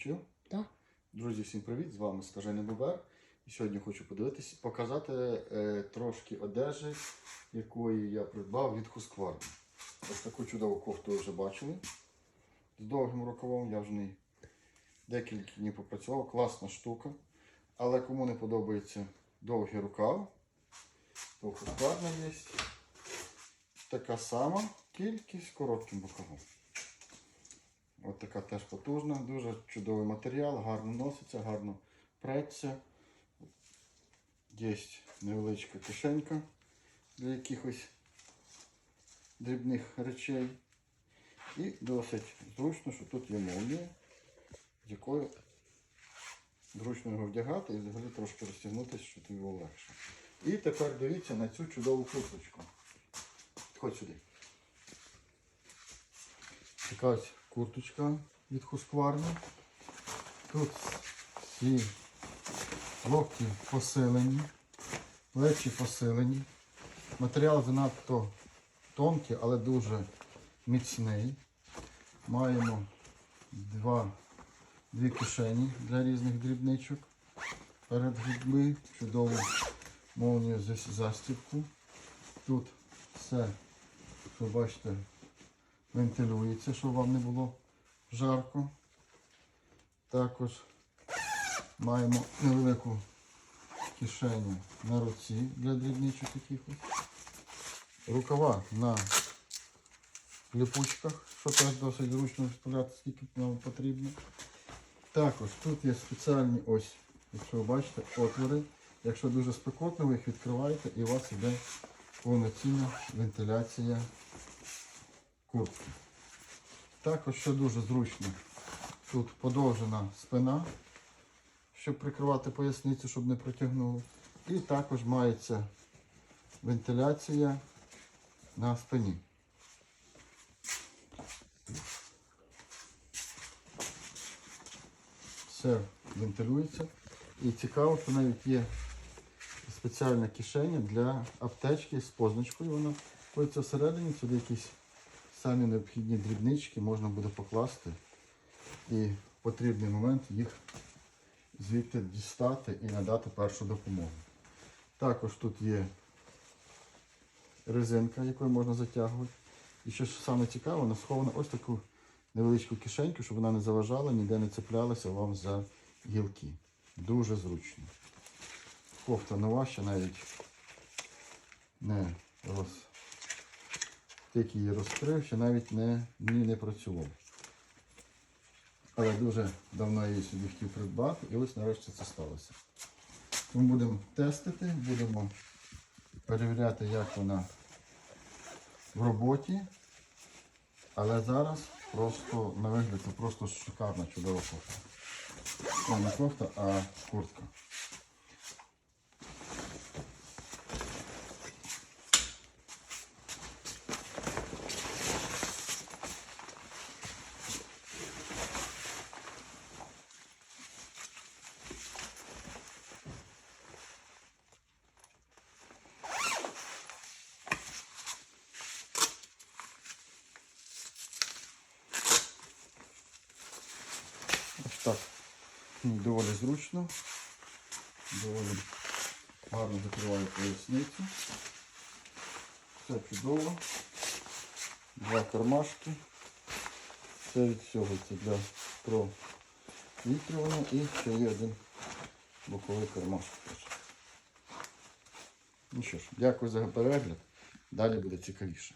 Включив? Так. Друзі, всім привіт! З вами Скажений Бобер. І сьогодні хочу подивитися, показати е, трошки одежі, якої я придбав від Husqvarna. Ось таку чудову кофту ви вже бачили. З довгим рукавом я вже не декілька днів попрацював. Класна штука. Але кому не подобається довгий рукав, то Husqvarna є така сама, тільки з коротким рукавом. Ось така теж потужна, дуже чудовий матеріал, гарно носиться, гарно преться. Є невеличка кишенька для якихось дрібних речей. І досить зручно, що тут є молнія, з якою зручно його вдягати і взагалі трошки розтягнутися, щоб було легше. І тепер дивіться на цю чудову курточку. Ходь сюди. Така курточка від Husqvarna. Тут всі локті посилені, плечі посилені. Матеріал занадто тонкий, але дуже міцний. Маємо два, дві кишені для різних дрібничок. Перед грудьми чудову молнію з застібку. Тут все, що бачите, вентилюється, щоб вам не було жарко. Також маємо невелику кишеню на руці для дрібничок якихось. Рукава на липучках, що теж досить зручно вставляти, скільки нам потрібно. Також тут є спеціальні ось, якщо ви бачите, отвори. Якщо дуже спекотно, ви їх відкриваєте і у вас йде повноцінна вентиляція куртки. Також, що дуже зручно, тут подовжена спина, щоб прикривати поясницю, щоб не протягнуло. І також мається вентиляція на спині. Все вентилюється. І цікаво, що навіть є спеціальна кишеня для аптечки з позначкою. Вона ходиться всередині, сюди якісь самі необхідні дрібнички можна буде покласти і в потрібний момент їх звідти дістати і надати першу допомогу. Також тут є резинка, якою можна затягувати. І що саме цікаво, вона схована ось таку невеличку кишеньку, щоб вона не заважала, ніде не цеплялася вам за гілки. Дуже зручно. Кофта нова, ще навіть не. Тільки її розкрив, ще навіть не, ні не працював. Але дуже давно її собі хотів придбати і ось нарешті це сталося. Ми будемо тестити, будемо перевіряти, як вона в роботі. Але зараз просто на вигляд це просто шикарна чудова кофта. Не кофта, а куртка. Так. Ну, Доволі зручно. Доволі гарно закриваю поясницю. Все чудово. Два кармашки. Це від всього це для провітрювання і ще є один боковий кармашок. Ну що ж, дякую за перегляд. Далі буде цікавіше.